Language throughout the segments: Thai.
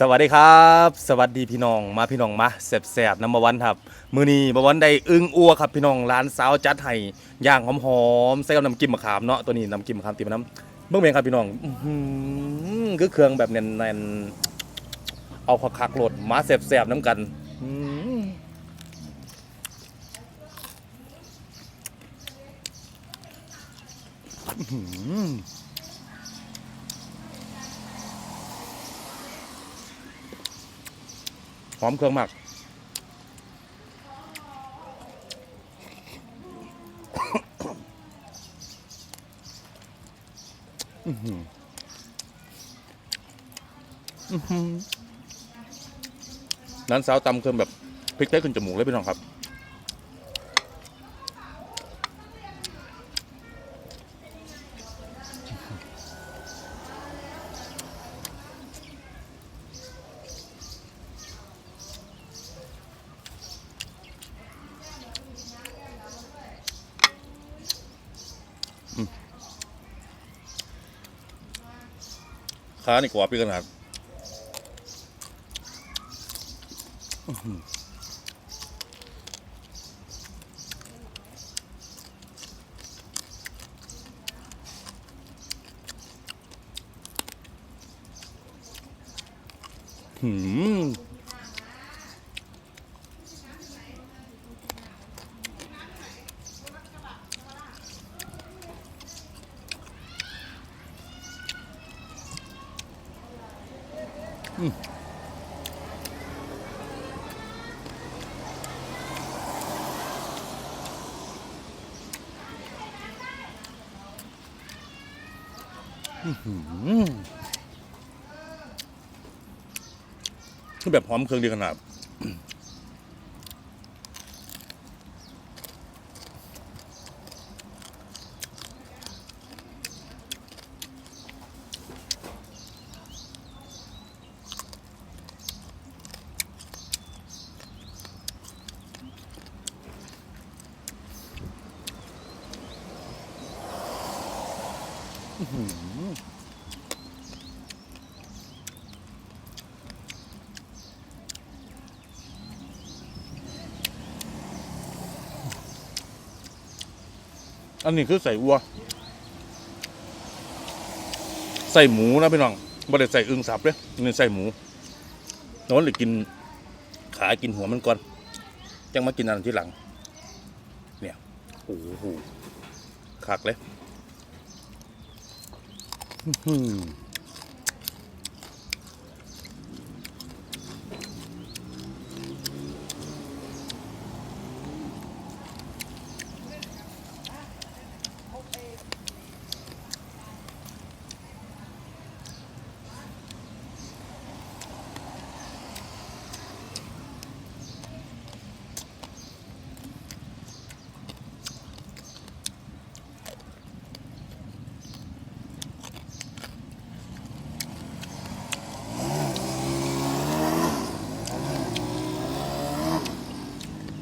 สวัสดีครับ สวัสดีพี่น้องมาพี่น้องมาแสบๆน้ำมาวันครับมือนี้มาวันได้อึ้งอัวครับพี่น้องร้านสาวจัดให้ย่างหอมๆใส่กับน้ำจิ้มมะขามเนาะตัวนี้น้ำจิ้มมะขามตีมน้ำเบื้องเบงครับพี่น้องอื้อหือคือเครื่องแบบแน่นๆเอาคักๆโหลดมาแสบๆน้ำกันอือ หอมเครื่องหมักอือหือนั้นสาวตำเครื่องแบบพริกเต้ขึ้นจมูกเลยพี่น้องครับ ค้านี่กว่าพี่ขนาดหืม คือแบบหอมเครื่องดีขนาด อันนี้คือใส่วัว ใส่หมูนะพี่น้องบ่ได้ใส่อึ่งสับเลยนี่ใส่หมูน้นหรือกินขากินหัวมันก่อนจังมากินอันที่หลัง เนี่ยโอ้โหคักเลย อื้อ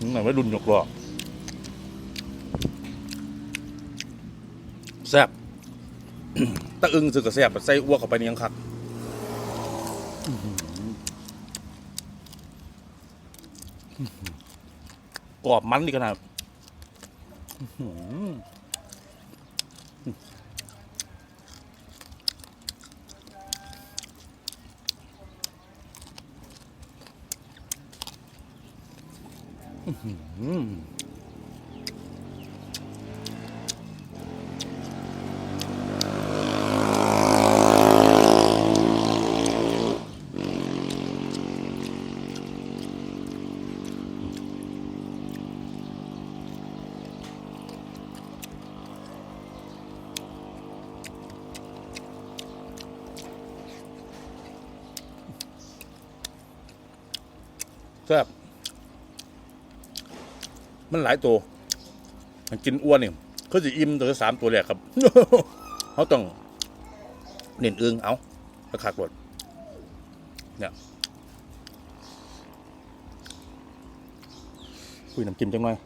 หนี่หน่อยไว้ดุนหยกหลอกแซ่บตะอึงสึกกับแซ่บใส่อ้วกเข้าไปนี่ยังคักกรอบมันดีขนาด อื้อหืออื มันหลายตัวมันกินอ้วนนี่เขาจะอิ่มตัวสามตัวแรกครับเขาต้องเน้นอึงเอาตะขาดหมดเนี่ยคุยน้ำจิ้มจังหน่อย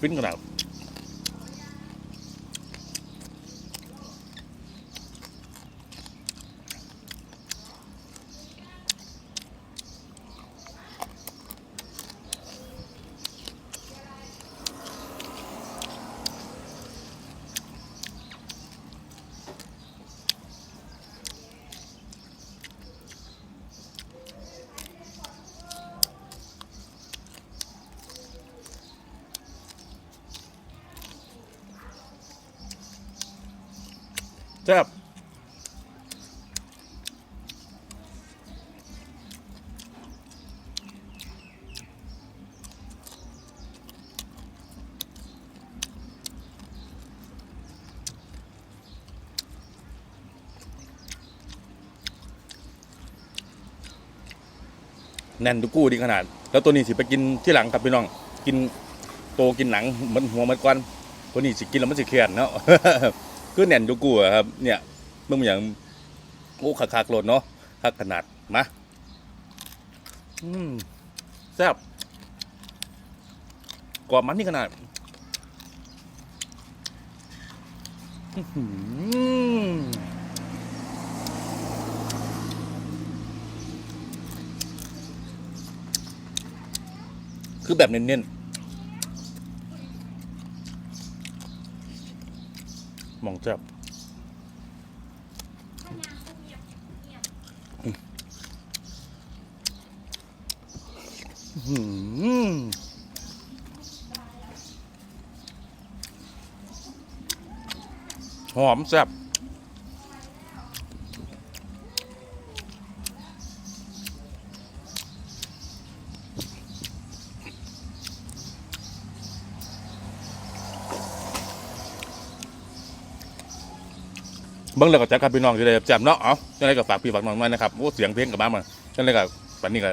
ฟินขนาด แซ่บแน่นทุกกู้ดีขนาด แล้วตัวนี้สิไปกินที่หลังครับพี่น้อง กินโตกินหนังเหมันหัวมันกวนตัวนี้สิกินแล้วมันสิเครียดเนาะ คือแน่นทุกกู้อะครับ เนี่ยเมื่ออย่างโอ้คักๆโลดเนาะคักขนาดมาอืมแซ่บกรอบมันนี่ขนาดคือแบบเน้นๆ มองแซ่บหือหอมแซ่บ เบิ้งแล้วก็จักครับพี่น้องจะได้แจ่มเนาะเอาจังไรก็ฝากพี่ฝากน้องไว้นะครับโอ้เสียงเพลงกับบ้ามาจังไรก็ตอนนี้ก็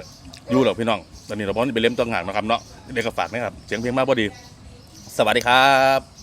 อยู่แล้วพี่น้องตอนนี้เราพร้อมไปเล่มต้องงางนะครับเนาะเด็กก็ฝากนะครับเสียงเพลงมากพอดี สวัสดีครับ